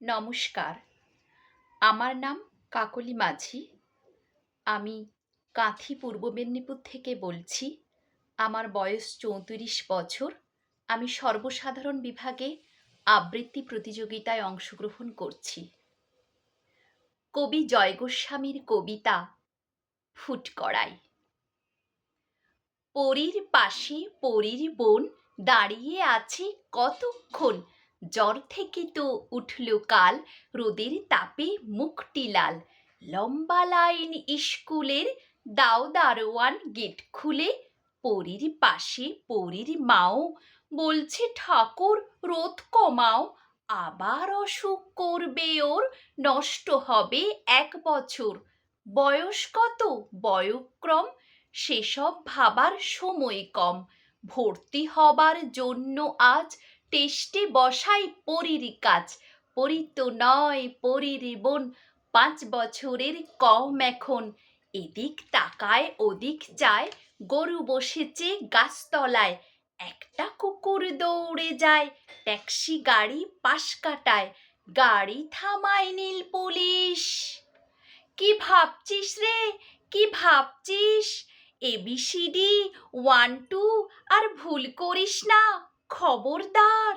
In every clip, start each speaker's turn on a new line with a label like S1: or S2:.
S1: নমস্কার। আমার নাম কাকলি মাঝি। আমি কাঁথি পূর্ব মেদিনীপুর থেকে বলছি। আমার বয়স চৌত্রিশ বছর। আমি সর্বসাধারণ বিভাগে আবৃত্তি প্রতিযোগিতায় অংশগ্রহণ করছি। কবি জয় গোস্বামীর কবিতা ফুটকড়াই পরীর পাশে পরীর বোন দাঁড়িয়ে আছে কতক্ষণ জ্বর থেকে তো উঠল কাল, রোদের তাপে মুখটি লাল। লম্বা লাইন স্কুলের দাও দারোয়ান গেট খুলে, পরীর পাশে পরীর মাও, বলছে, ঠাকুর, রোদ কমাও, আবার অসুখ করবে ওর, নষ্ট হবে এক বছর। বয়স কত? বয়ক্রম, সেসব ভাবার সময় কম। ভর্তি হবার জন্য আজ টেস্টে বসাই পরীর কাজ। পরী তো নয়, পরীর বোন, পাঁচ বছরের কম এখন। এদিক তাকায়, ওদিক যায়, গরু বসেছে গাছতলায়। একটা কুকুর দৌড়ে যায়, ট্যাক্সি গাড়ি পাশ কাটায়। গাড়ি থামায় নীল পুলিশ। কি ভাবছিস রে? কি ভাবছিস? এবিসিডি ওয়ান টু, আর ভুল করিস না। খবরদার।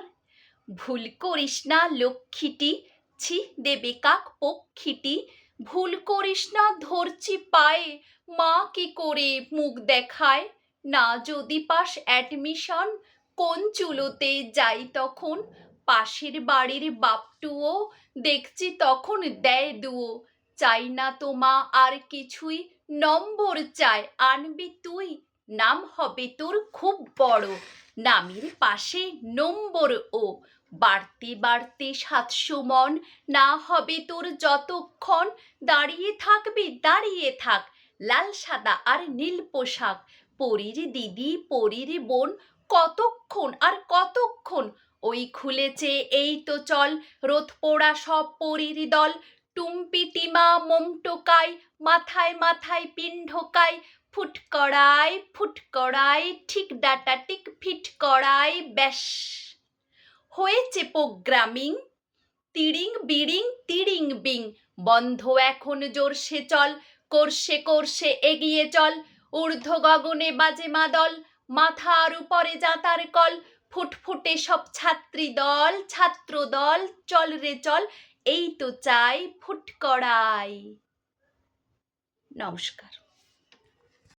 S1: ভুল করিস না লক্ষ্মীটি, ছি দেবে কাক পক্ষীটি। ভুল করিস না ধরছি পায়ে, মা কি করে মুখ দেখায়? না যদি পাস অ্যাডমিশন কোন চুলোতে যাই তখন? পাশের বাড়ির বাপটুও দেখছি তখন দেয় দুও চাই না তো মা আর কিছুই, নম্বর চায় আনবি তুই। নাম হবে তোর খুব বড়। নামের পাশে নম্বর ও। বাড়তে বাড়তে সাতশো মন। না হবে তোর যতক্ষণ। দাঁড়িয়ে থাকবি, দাঁড়িয়ে থাক। লাল সাদা আর নীল পোশাক। পরীর দিদি, পরীর বোন। কতক্ষণ আর কতক্ষণ? ওই খুলেছে, এই তো চল। রোদ পোড়া সব পরীর দল। টুম্পি, টিমা মোম টোকাই মাথায় মাথায় পিন ঢোকায় ফুট কড়াই ফুট কড়াই, ঠিক ডাটা টিক, ফিট কড়াই, ব্যাস। হয়েছে প্রোগ্রামিং। তিড়িং বিড়িং তিড়িং বিং। বন্ধ এখন জোরসে চল, করসে করসে এগিয়ে চল। ঊর্ধ্ব গগনে বাজে মাদল, মাথার উপরে যাতার কল। ফুটফুটে সব ছাত্রী দল, ছাত্র দল, চল রে চল, এই তো চাই ফুট কড়াই। নমস্কার।